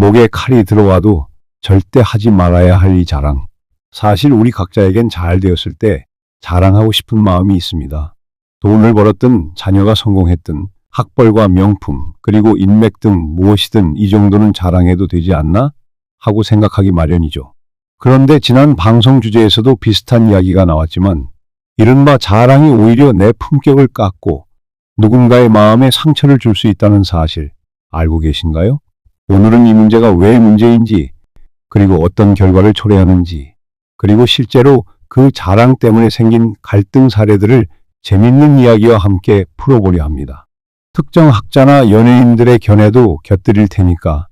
목에 칼이 들어와도 절대 하지 말아야 할 이 자랑. 사실 우리 각자에겐 잘 되었을 때 자랑하고 싶은 마음이 있습니다. 돈을 벌었든 자녀가 성공했든 학벌과 명품 그리고 인맥 등 무엇이든 이 정도는 자랑해도 되지 않나 하고 생각하기 마련이죠. 그런데 지난 방송 주제에서도 비슷한 이야기가 나왔지만 이른바 자랑이 오히려 내 품격을 깎고 누군가의 마음에 상처를 줄 수 있다는 사실 알고 계신가요? 오늘은 이 문제가 왜 문제인지 그리고 어떤 결과를 초래하는지 그리고 실제로 그 자랑 때문에 생긴 갈등 사례들을 재밌는 이야기와 함께 풀어보려 합니다. 특정 학자나 연예인들의 견해도 곁들일 테니까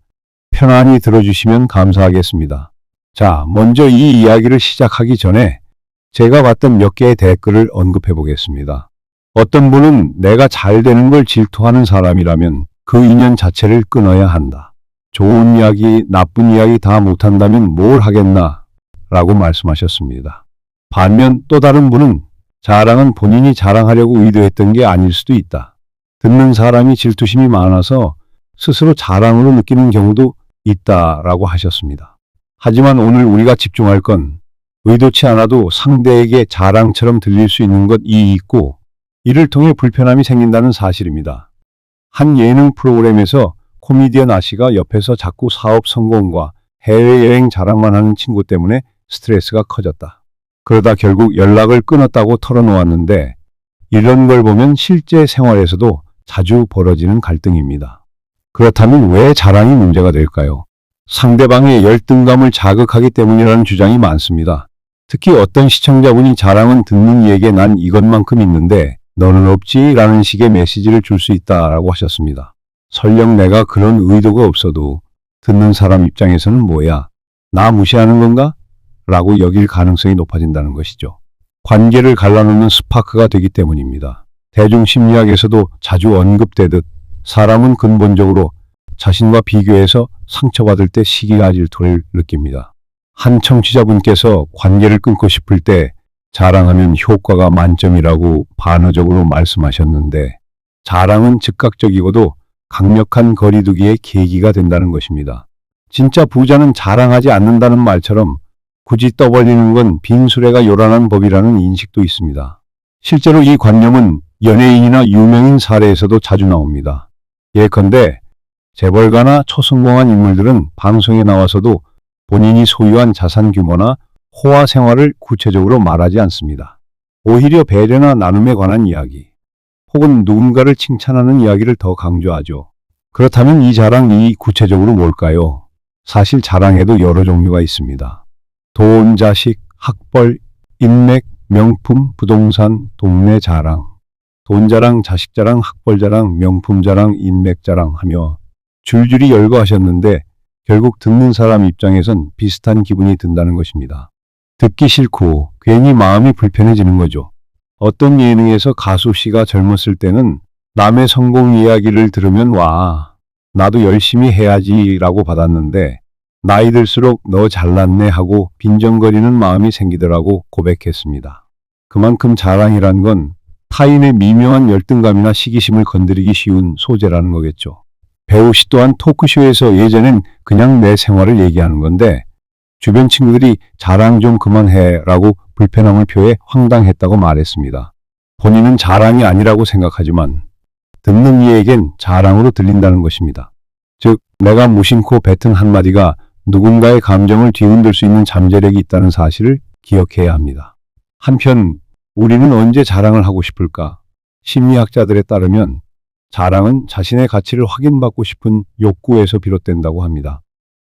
편안히 들어주시면 감사하겠습니다. 자, 먼저 이 이야기를 시작하기 전에 제가 봤던 몇 개의 댓글을 언급해 보겠습니다. 어떤 분은 내가 잘 되는 걸 질투하는 사람이라면 그 인연 자체를 끊어야 한다. 좋은 이야기, 나쁜 이야기 다 못한다면 뭘 하겠나? 라고 말씀하셨습니다. 반면 또 다른 분은 자랑은 본인이 자랑하려고 의도했던 게 아닐 수도 있다. 듣는 사람이 질투심이 많아서 스스로 자랑으로 느끼는 경우도 있다라고 하셨습니다. 하지만 오늘 우리가 집중할 건 의도치 않아도 상대에게 자랑처럼 들릴 수 있는 것이 있고 이를 통해 불편함이 생긴다는 사실입니다. 한 예능 프로그램에서 코미디언 아씨가 옆에서 자꾸 사업 성공과 해외여행 자랑만 하는 친구 때문에 스트레스가 커졌다. 그러다 결국 연락을 끊었다고 털어놓았는데 이런 걸 보면 실제 생활에서도 자주 벌어지는 갈등입니다. 그렇다면 왜 자랑이 문제가 될까요? 상대방의 열등감을 자극하기 때문이라는 주장이 많습니다. 특히 어떤 시청자분이 자랑은 듣는 이에게 난 이것만큼 있는데 너는 없지 라는 식의 메시지를 줄 수 있다라고 하셨습니다. 설령 내가 그런 의도가 없어도 듣는 사람 입장에서는 뭐야? 나 무시하는 건가? 라고 여길 가능성이 높아진다는 것이죠. 관계를 갈라놓는 스파크가 되기 때문입니다. 대중심리학에서도 자주 언급되듯 사람은 근본적으로 자신과 비교해서 상처받을 때 시기가 질투를 느낍니다. 한 청취자분께서 관계를 끊고 싶을 때 자랑하면 효과가 만점이라고 반어적으로 말씀하셨는데 자랑은 즉각적이고도 강력한 거리두기의 계기가 된다는 것입니다. 진짜 부자는 자랑하지 않는다는 말처럼 굳이 떠벌리는 건 빈수레가 요란한 법이라는 인식도 있습니다. 실제로 이 관념은 연예인이나 유명인 사례에서도 자주 나옵니다. 예컨대 재벌가나 초성공한 인물들은 방송에 나와서도 본인이 소유한 자산 규모나 호화 생활을 구체적으로 말하지 않습니다. 오히려 배려나 나눔에 관한 이야기, 혹은 누군가를 칭찬하는 이야기를 더 강조하죠. 그렇다면 이 자랑이 구체적으로 뭘까요? 사실 자랑에도 여러 종류가 있습니다. 돈, 자식, 학벌, 인맥, 명품, 부동산, 동네 자랑, 돈 자랑, 자식 자랑, 학벌 자랑, 명품 자랑, 인맥 자랑 하며 줄줄이 열거하셨는데 결국 듣는 사람 입장에선 비슷한 기분이 든다는 것입니다. 듣기 싫고 괜히 마음이 불편해지는 거죠. 어떤 예능에서 가수 씨가 젊었을 때는 남의 성공 이야기를 들으면 와, 나도 열심히 해야지 라고 받았는데 나이 들수록 너 잘났네 하고 빈정거리는 마음이 생기더라고 고백했습니다. 그만큼 자랑이란 건 타인의 미묘한 열등감이나 시기심을 건드리기 쉬운 소재라는 거겠죠. 배우 씨 또한 토크쇼에서 예전엔 그냥 내 생활을 얘기하는 건데 주변 친구들이 자랑 좀 그만해 라고 불편함을 표해 황당했다고 말했습니다. 본인은 자랑이 아니라고 생각하지만 듣는 이에겐 자랑으로 들린다는 것입니다. 즉, 내가 무심코 뱉은 한마디가 누군가의 감정을 뒤흔들 수 있는 잠재력이 있다는 사실을 기억해야 합니다. 한편, 우리는 언제 자랑을 하고 싶을까? 심리학자들에 따르면 자랑은 자신의 가치를 확인받고 싶은 욕구에서 비롯된다고 합니다.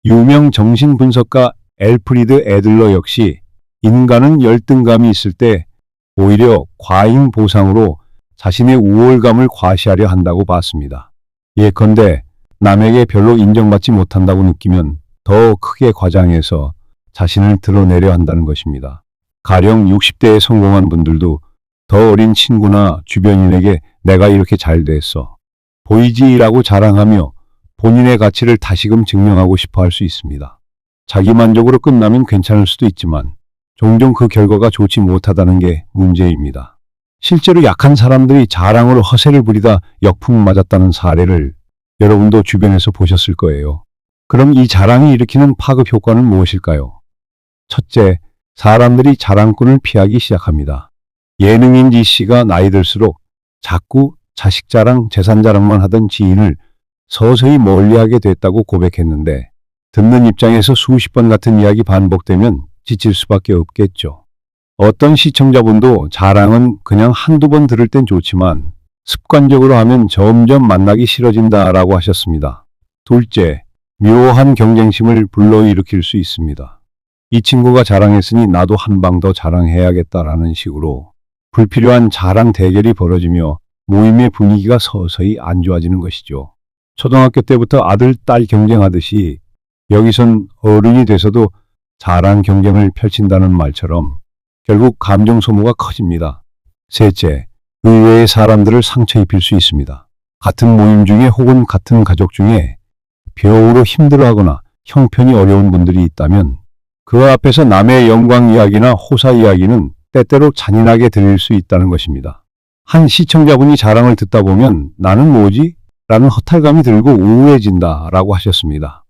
유명 정신분석가 엘프리드 애들러 역시 인간은 열등감이 있을 때 오히려 과잉 보상으로 자신의 우월감을 과시하려 한다고 봤습니다. 예컨대 남에게 별로 인정받지 못한다고 느끼면 더 크게 과장해서 자신을 드러내려 한다는 것입니다. 가령 60대에 성공한 분들도 더 어린 친구나 주변인에게 내가 이렇게 잘 됐어. 보이지라고 자랑하며 본인의 가치를 다시금 증명하고 싶어 할 수 있습니다. 자기 만족으로 끝나면 괜찮을 수도 있지만 종종 그 결과가 좋지 못하다는 게 문제입니다. 실제로 약한 사람들이 자랑으로 허세를 부리다 역풍 맞았다는 사례를 여러분도 주변에서 보셨을 거예요. 그럼 이 자랑이 일으키는 파급 효과는 무엇일까요? 첫째, 사람들이 자랑꾼을 피하기 시작합니다. 예능인 지 씨가 나이 들수록 자꾸 자식 자랑, 재산 자랑만 하던 지인을 서서히 멀리하게 됐다고 고백했는데 듣는 입장에서 수십 번 같은 이야기 반복되면 지칠 수밖에 없겠죠. 어떤 시청자분도 자랑은 그냥 한두 번 들을 땐 좋지만 습관적으로 하면 점점 만나기 싫어진다라고 하셨습니다. 둘째, 묘한 경쟁심을 불러일으킬 수 있습니다. 이 친구가 자랑했으니 나도 한 방 더 자랑해야겠다라는 식으로 불필요한 자랑 대결이 벌어지며 모임의 분위기가 서서히 안 좋아지는 것이죠. 초등학교 때부터 아들, 딸 경쟁하듯이 여기선 어른이 돼서도 자랑 경쟁을 펼친다는 말처럼 결국 감정 소모가 커집니다. 셋째, 의외의 사람들을 상처 입힐 수 있습니다. 같은 모임 중에 혹은 같은 가족 중에 배우로 힘들어하거나 형편이 어려운 분들이 있다면 그 앞에서 남의 영광 이야기나 호사 이야기는 때때로 잔인하게 들릴 수 있다는 것입니다. 한 시청자분이 자랑을 듣다 보면 나는 뭐지? 라는 허탈감이 들고 우울해진다 라고 하셨습니다.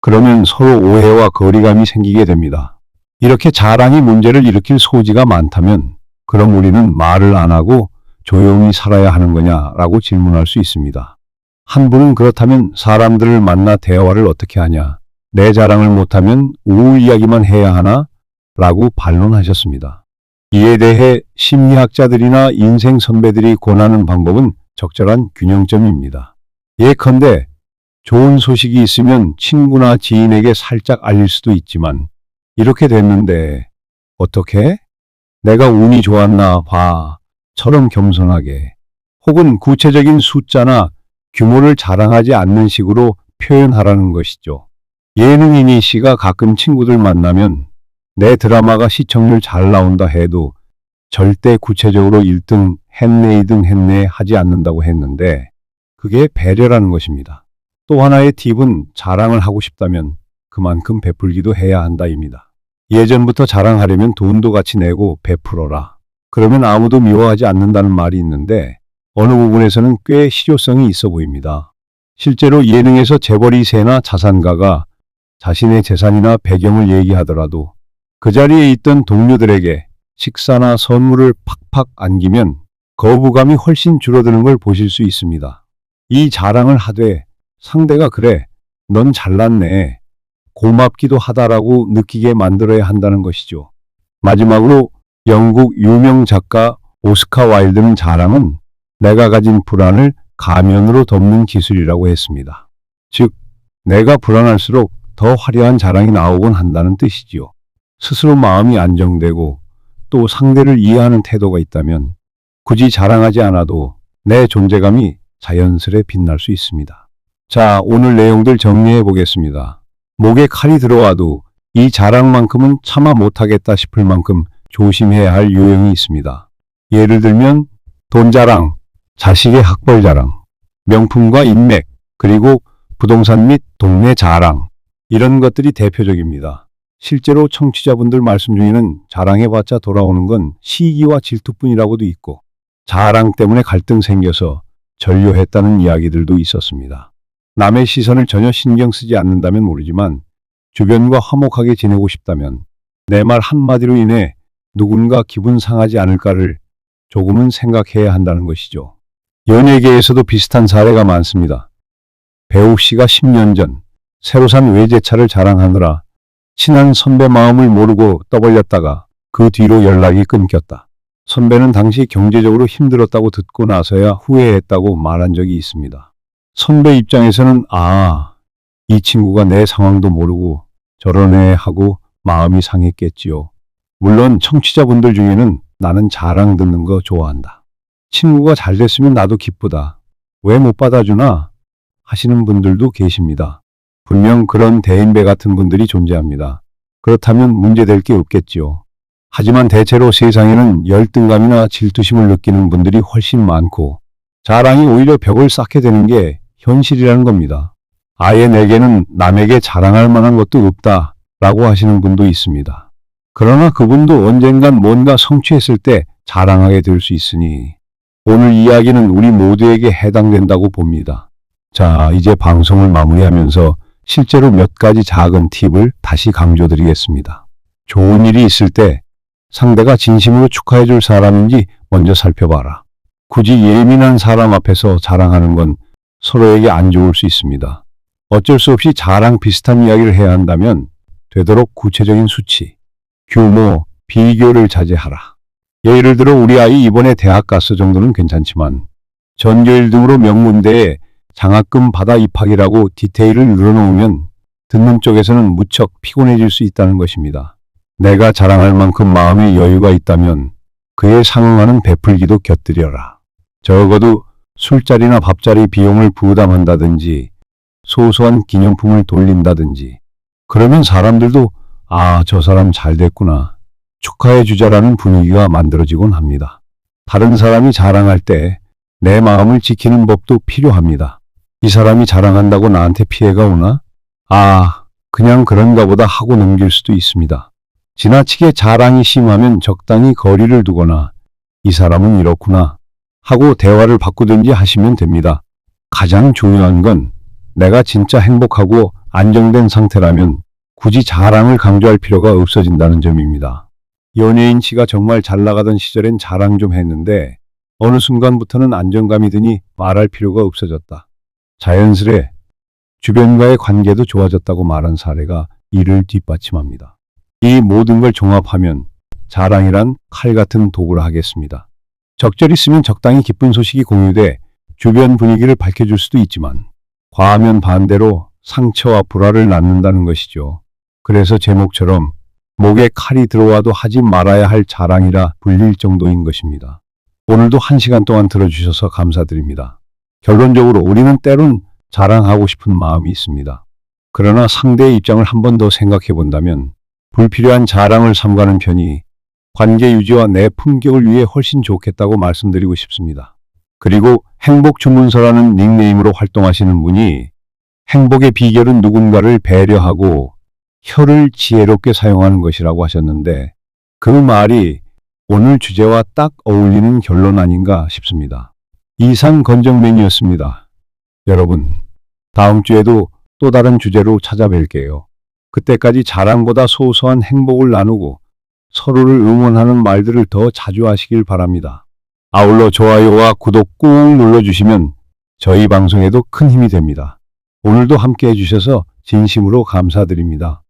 그러면 서로 오해와 거리감이 생기게 됩니다. 이렇게 자랑이 문제를 일으킬 소지가 많다면 그럼 우리는 말을 안 하고 조용히 살아야 하는 거냐라고 질문할 수 있습니다. 한 분은 그렇다면 사람들을 만나 대화를 어떻게 하냐? 내 자랑을 못하면 우울 이야기만 해야 하나? 라고 반론하셨습니다. 이에 대해 심리학자들이나 인생 선배들이 권하는 방법은 적절한 균형점입니다. 예컨대 좋은 소식이 있으면 친구나 지인에게 살짝 알릴 수도 있지만 이렇게 됐는데 어떻게? 내가 운이 좋았나 봐. 처럼 겸손하게 혹은 구체적인 숫자나 규모를 자랑하지 않는 식으로 표현하라는 것이죠. 예능인이 씨가 가끔 친구들 만나면 내 드라마가 시청률 잘 나온다 해도 절대 구체적으로 1등 했네 2등 했네 하지 않는다고 했는데 그게 배려라는 것입니다. 또 하나의 팁은 자랑을 하고 싶다면 그만큼 베풀기도 해야 한다입니다. 예전부터 자랑하려면 돈도 같이 내고 베풀어라. 그러면 아무도 미워하지 않는다는 말이 있는데 어느 부분에서는 꽤 실효성이 있어 보입니다. 실제로 예능에서 재벌 세나 자산가가 자신의 재산이나 배경을 얘기하더라도 그 자리에 있던 동료들에게 식사나 선물을 팍팍 안기면 거부감이 훨씬 줄어드는 걸 보실 수 있습니다. 이 자랑을 하되 상대가 그래, 넌 잘났네. 고맙기도 하다라고 느끼게 만들어야 한다는 것이죠. 마지막으로 영국 유명 작가 오스카 와일드는 자랑은 내가 가진 불안을 가면으로 덮는 기술이라고 했습니다. 즉, 내가 불안할수록 더 화려한 자랑이 나오곤 한다는 뜻이지요. 스스로 마음이 안정되고 또 상대를 이해하는 태도가 있다면 굳이 자랑하지 않아도 내 존재감이 자연스레 빛날 수 있습니다. 자, 오늘 내용들 정리해 보겠습니다. 목에 칼이 들어와도 이 자랑만큼은 참아 못하겠다 싶을 만큼 조심해야 할 유형이 있습니다. 예를 들면 돈 자랑, 자식의 학벌 자랑, 명품과 인맥, 그리고 부동산 및 동네 자랑 이런 것들이 대표적입니다. 실제로 청취자분들 말씀 중에는 자랑해봤자 돌아오는 건 시기와 질투뿐이라고도 있고 자랑 때문에 갈등 생겨서 전료했다는 이야기들도 있었습니다. 남의 시선을 전혀 신경 쓰지 않는다면 모르지만 주변과 화목하게 지내고 싶다면 내 말 한마디로 인해 누군가 기분 상하지 않을까를 조금은 생각해야 한다는 것이죠. 연예계에서도 비슷한 사례가 많습니다. 배우 씨가 10년 전 새로 산 외제차를 자랑하느라 친한 선배 마음을 모르고 떠벌렸다가 그 뒤로 연락이 끊겼다. 선배는 당시 경제적으로 힘들었다고 듣고 나서야 후회했다고 말한 적이 있습니다. 선배 입장에서는 아, 이 친구가 내 상황도 모르고 저러네 하고 마음이 상했겠지요. 물론 청취자분들 중에는 나는 자랑 듣는 거 좋아한다. 친구가 잘 됐으면 나도 기쁘다. 왜 못 받아주나? 하시는 분들도 계십니다. 분명 그런 대인배 같은 분들이 존재합니다. 그렇다면 문제될 게 없겠지요. 하지만 대체로 세상에는 열등감이나 질투심을 느끼는 분들이 훨씬 많고 자랑이 오히려 벽을 쌓게 되는 게 현실이라는 겁니다. 아예 내게는 남에게 자랑할 만한 것도 없다 라고 하시는 분도 있습니다. 그러나 그분도 언젠간 뭔가 성취했을 때 자랑하게 될 수 있으니 오늘 이야기는 우리 모두에게 해당된다고 봅니다. 자, 이제 방송을 마무리하면서 실제로 몇 가지 작은 팁을 다시 강조드리겠습니다. 좋은 일이 있을 때 상대가 진심으로 축하해 줄 사람인지 먼저 살펴봐라. 굳이 예민한 사람 앞에서 자랑하는 건 서로에게 안 좋을 수 있습니다. 어쩔 수 없이 자랑 비슷한 이야기를 해야 한다면 되도록 구체적인 수치, 규모, 비교를 자제하라. 예를 들어 우리 아이 이번에 대학 갔어 정도는 괜찮지만 전교 1등으로 명문대에 장학금 받아 입학이라고 디테일을 늘어놓으면 듣는 쪽에서는 무척 피곤해질 수 있다는 것입니다. 내가 자랑할 만큼 마음의 여유가 있다면 그에 상응하는 베풀기도 곁들여라. 적어도 술자리나 밥자리 비용을 부담한다든지 소소한 기념품을 돌린다든지 그러면 사람들도 아, 저 사람 잘 됐구나. 축하해 주자라는 분위기가 만들어지곤 합니다. 다른 사람이 자랑할 때 내 마음을 지키는 법도 필요합니다. 이 사람이 자랑한다고 나한테 피해가 오나? 아, 그냥 그런가 보다 하고 넘길 수도 있습니다. 지나치게 자랑이 심하면 적당히 거리를 두거나 이 사람은 이렇구나 하고 대화를 바꾸든지 하시면 됩니다. 가장 중요한 건 내가 진짜 행복하고 안정된 상태라면 굳이 자랑을 강조할 필요가 없어진다는 점입니다. 연예인 씨가 정말 잘 나가던 시절엔 자랑 좀 했는데 어느 순간부터는 안정감이 드니 말할 필요가 없어졌다. 자연스레 주변과의 관계도 좋아졌다고 말한 사례가 이를 뒷받침합니다. 이 모든 걸 종합하면 자랑이란 칼 같은 도구를 하겠습니다. 적절히 쓰면 적당히 기쁜 소식이 공유돼 주변 분위기를 밝혀줄 수도 있지만 과하면 반대로 상처와 불화를 낳는다는 것이죠. 그래서 제목처럼 목에 칼이 들어와도 하지 말아야 할 자랑이라 불릴 정도인 것입니다. 오늘도 한 시간 동안 들어주셔서 감사드립니다. 결론적으로 우리는 때론 자랑하고 싶은 마음이 있습니다. 그러나 상대의 입장을 한 번 더 생각해 본다면 불필요한 자랑을 삼가는 편이 관계 유지와 내 품격을 위해 훨씬 좋겠다고 말씀드리고 싶습니다. 그리고 행복 주문서라는 닉네임으로 활동하시는 분이 행복의 비결은 누군가를 배려하고 혀를 지혜롭게 사용하는 것이라고 하셨는데 그 말이 오늘 주제와 딱 어울리는 결론 아닌가 싶습니다. 이상 건정맨이었습니다. 여러분, 다음 주에도 또 다른 주제로 찾아뵐게요. 그때까지 자랑보다 소소한 행복을 나누고 서로를 응원하는 말들을 더 자주 하시길 바랍니다. 아울러 좋아요와 구독 꾹 눌러주시면 저희 방송에도 큰 힘이 됩니다. 오늘도 함께 해주셔서 진심으로 감사드립니다.